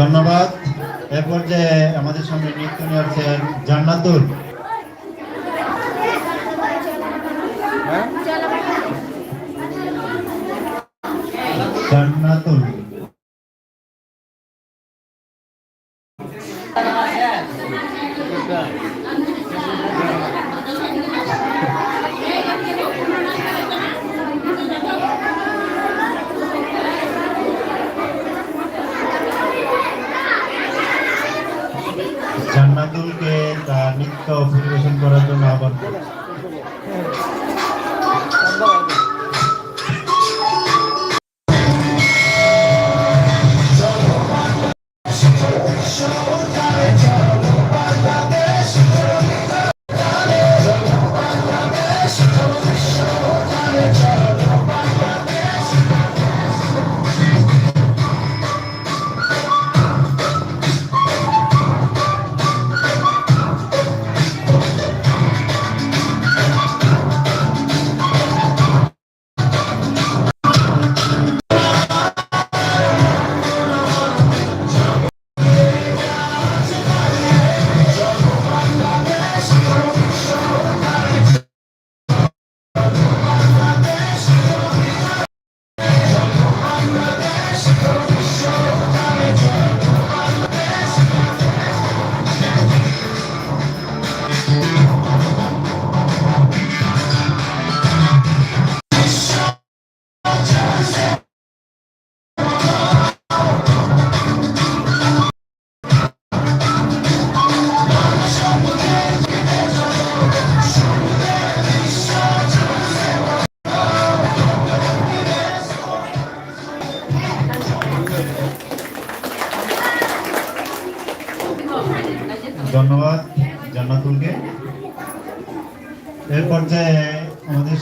ধন্যবাদ। এরপর যে আমাদের সঙ্গে নৃত্য নিয়ে আছেন জান্নাতুল।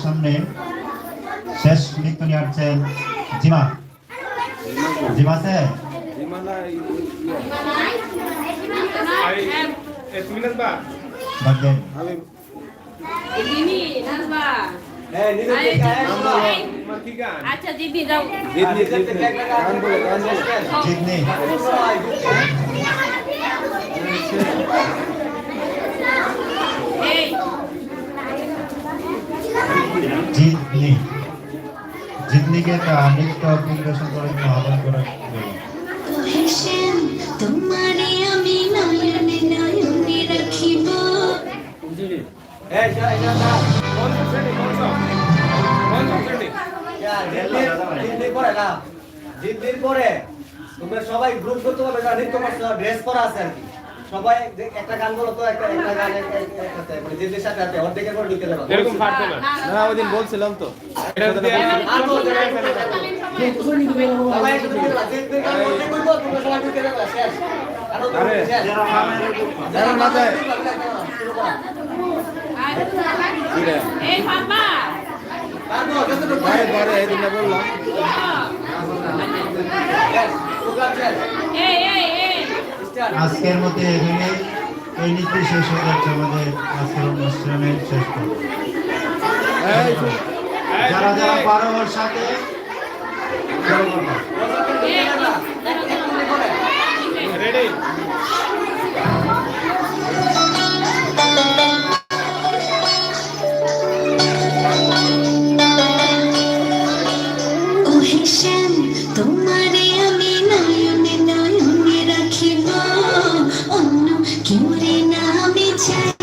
সামনে শেষ নৃত্য নিয়ে আসছেন জিমা জিমা আছে। Ini, Nazwa. Eh, তার নৃত্য করার জন্য আহ্বান করা। তোমারে আমি নয়নে নয়নে রাখিব। siapa, siapa? Ya, jidni, jidni পরে না। জিতনির পরে। তোমরা সবাই গ্রুপ করতে না নৃত্য করতে ড্রেস পরা আছে আর কি। সবাই একটা গান বলো তো একটা একটা গান একসাথে। মানে জিতনির সাথে আছে অর্ধেকের পরে ঢুকে দেবো এরকম ফাটবে না। না ওই দিন বলছিলাম তো। এটা যদি আর বলতে সবাই একটু ঢুকে গান অর্ধেক করব তোমরা সবাই ঢুকে দেবো শেষ। আরও তো আরে, যারা না যায়। শুরু করা। hey Papa. কাটো, পারে। এই দিনটা বললাম। আজকের মধ্যে এখানে এই নীতি শেষ হয়ে যাচ্ছে আমাদের আজকের অনুষ্ঠানের শেষ যারা যারা পারো ওর সাথে রেডি আমি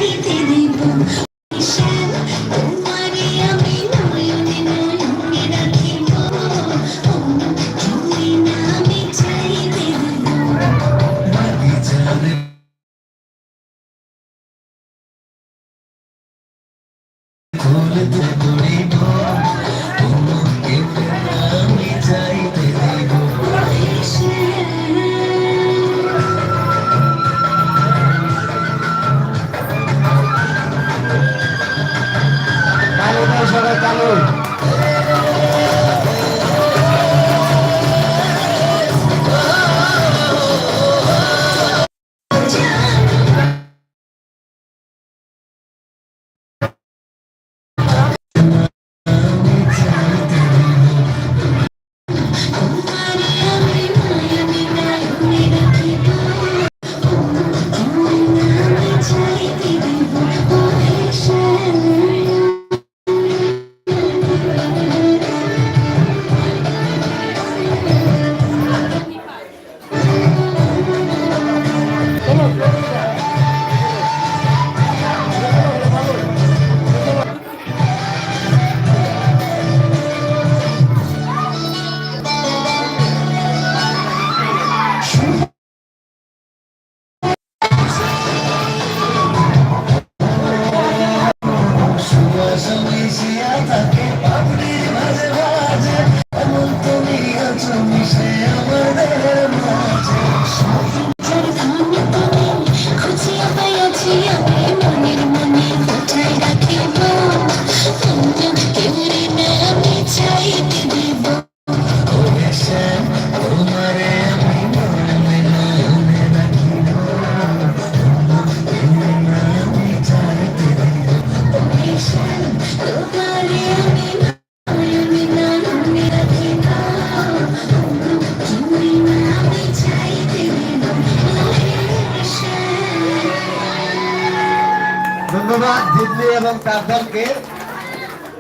দলকে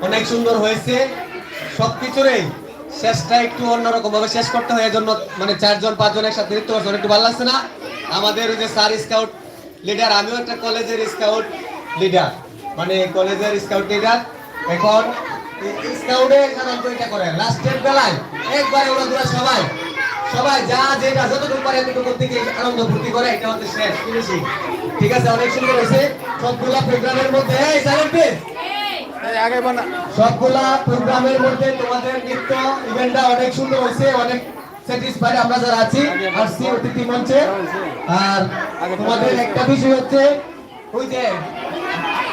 অনেক সুন্দর হয়েছে। সবকিছুরই শেষটা একটু অন্যরকম ভাবে শেষ করতে হয়, এজন্য মানে চারজন, পাঁচজন একসাথে নৃত্য করছে একটু ভালো লাগছে না? আমাদের যে স্যার স্কাউট লিডার, আমিও একটা কলেজের স্কাউট লিডার। মানে কলেজের স্কাউট লিডার। এখন স্কাউটে সাধারণত এটা করে, লাস্টের বেলায় একবারে ওরা সবাই সবাই যা যেটা যতটুকু পারে এতটুকু থেকে আনন্দ ফুর্তি করে এটা হচ্ছে শেষ ফিনিশিং ঠিক আছে অনেক সুন্দর হয়েছে। সবগুলা প্রোগ্রামের মধ্যে এই সাইলেন্ট সবগুলা প্রোগ্রামের মধ্যে তোমাদের নৃত্য ইভেন্টটা অনেক সুন্দর হয়েছে অনেক স্যাটিসফাইড আমরা যারা আছি আসছি অতিথি মঞ্চে। আর তোমাদের একটা বিষয় হচ্ছে ওই যে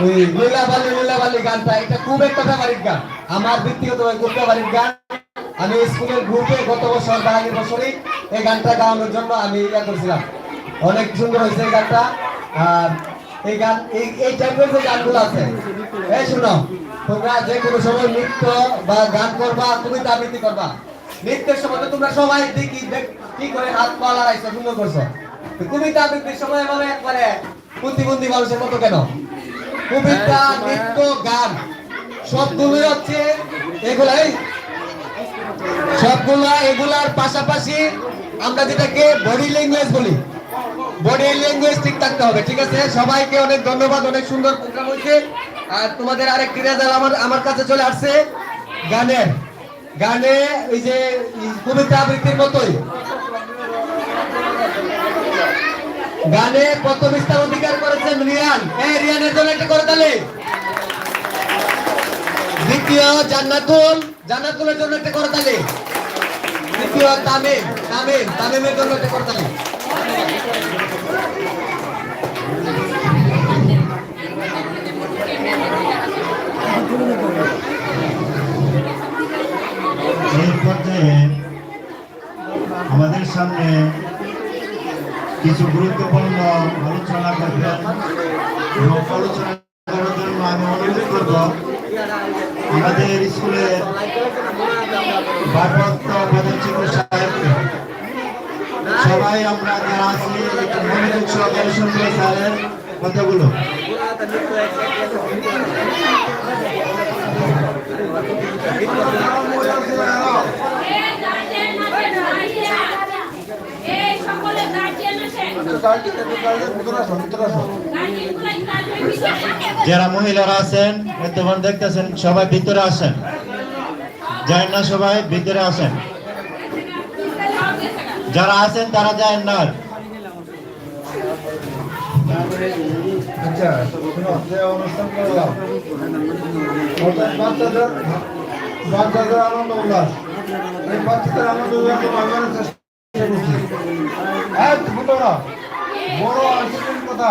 ওই লীলাবালি লীলাবালি গানটা এটা খুব একটা ফেভারিট গান। আমার ব্যক্তিগত খুব ফেভারিট গান। আমি স্কুলের গ্রুপে গত বছর বা বছরই এই গানটা গাওয়ানোর জন্য আমি ইয়া করছিলাম। অনেক সুন্দর হয়েছে এই গানটা। আর এই গান, এই এই টাইপের যে গানগুলো আছে এই শুনো, তোমরা যে কোনো সময় নৃত্য বা গান করবা কবিতা আবৃত্তি করবা। নৃত্যের সময় তো তোমরা সবাই দেখি কি করে হাত পা লড়াইছো, সুন্দর করছ। তো কবিতা আবৃত্তির সময় মানে একবারে প্রতিবন্ধী মানুষের মতো কেন? কবিতা, নৃত্য, গান, সবগুলোই হচ্ছে এগুলাই। সবগুলা এগুলার পাশাপাশি আমরা যেটাকে বডি ল্যাঙ্গুয়েজ বলি। বডি ল্যাঙ্গুয়েজ ঠিক থাকতে হবে, ঠিক আছে? সবাইকে অনেক ধন্যবাদ, অনেক সুন্দর প্রোগ্রাম হয়েছে। আর তোমাদের আরেকটি রেজাল্ট আমার আমার কাছে চলে আসছে। গানের, গানে ওই যে কবিতা আবৃত্তির মতোই। গানে প্রথম স্থান অধিকার করেছেন রিয়ান। এই রিয়ানের জন্য একটা করে তালে। দ্বিতীয় জান্নাতুল। জান্নাতুলের জন্য একটা করে তালে দ্বিতীয় তামিম তামিম, তামিমের জন্য একটা করে এই আমাদের সামনে কিছু গুরুত্বপূর্ণ আলোচনা করবেন আলোচনা করার জন্য আমি অনুরোধ করব আমাদের স্কুলের ভারপ্রাপ্ত প্রধান শিক্ষক সাহেবকে সবাই আমরা যারা আছি একটু মনোযোগ সহকারে শুনব স্যারের কথাগুলো। গার্জিয়ান আছে গার্জিয়ানগুলো কাজ হয়ে যারা মহিলারা আছেন বর্তমান দেখতেছেন, সবাই ভিতরে আসেন। যায় না সবাই, ভিতরে আসেন। যারা আছেন, তারা যায় না। আচ্ছা অনুষ্ঠান করলাম বাচ্চাদের আনন্দ উল্লাস। এই বাচ্চাদের আনন্দ কথা।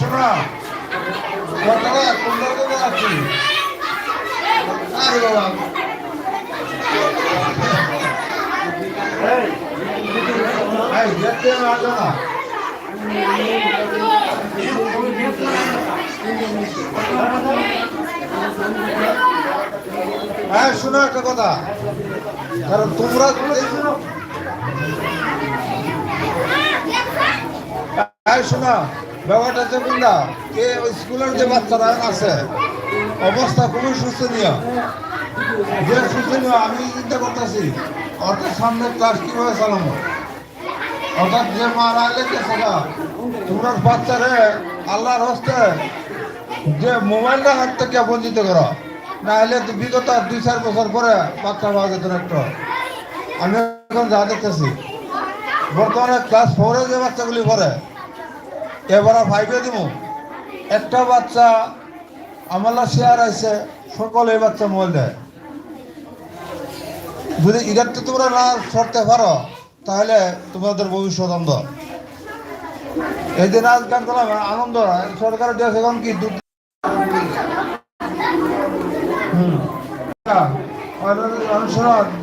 শোনো কথাটা কোনটা আছি। আরে বাবা। এই হ্যাঁ শোনো একটা কথা। কারণ তোমরা হ্যাঁ শোনো। ব্যাপারটা হচ্ছে কোনটা? কে ওই স্কুলের যে বাচ্চারা আছে, অবস্থা খুবই শোচনীয়। যে শোচনীয়, আমি চিন্তা করতেছি, অর্থাৎ সামনে ক্লাস কীভাবে চালাবো? অর্থাৎ যে মারা গেছে না তোমরা বাচ্চারে আল্লাহর হস্তে যে মোবাইলটা হাত থেকে বঞ্চিত করো। না হলে তো বিগত দুই, চার বছর পরে বাচ্চা পাওয়া যেত একটু। আমি এখন যা দেখতেছি, বর্তমানে ক্লাস ফোরে যে বাচ্চাগুলি পড়ে এবারে ফাইভে দিব। একটা বাচ্চা আমলা শেয়ার আছে সকল এই বাচ্চা মোবাইল দেয়। যদি এটার তোমরা না সরতে পারো, তাহলে তোমাদের ভবিষ্যৎ অন্ধ। এই যে নাচ গান করলাম, আনন্দ, সরকারের দেশ এখন কি?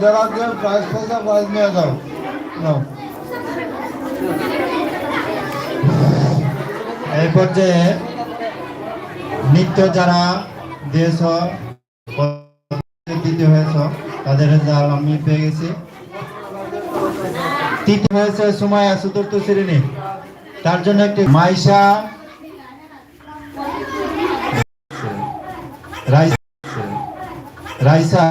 যারা যে প্রাইজ পাইছে প্রাইজ নিয়ে যাও। এই পর্যায়ে নৃত্য যারা দিয়েছ দিতে হয়েছ, তাদের রেজাল্ট আমি পেয়ে গেছি। তৃতীয় হয়েছে সুমায়া চতুর্থ শ্রেণি। তার জন্য একটি মাইশা রাইসা রাইসা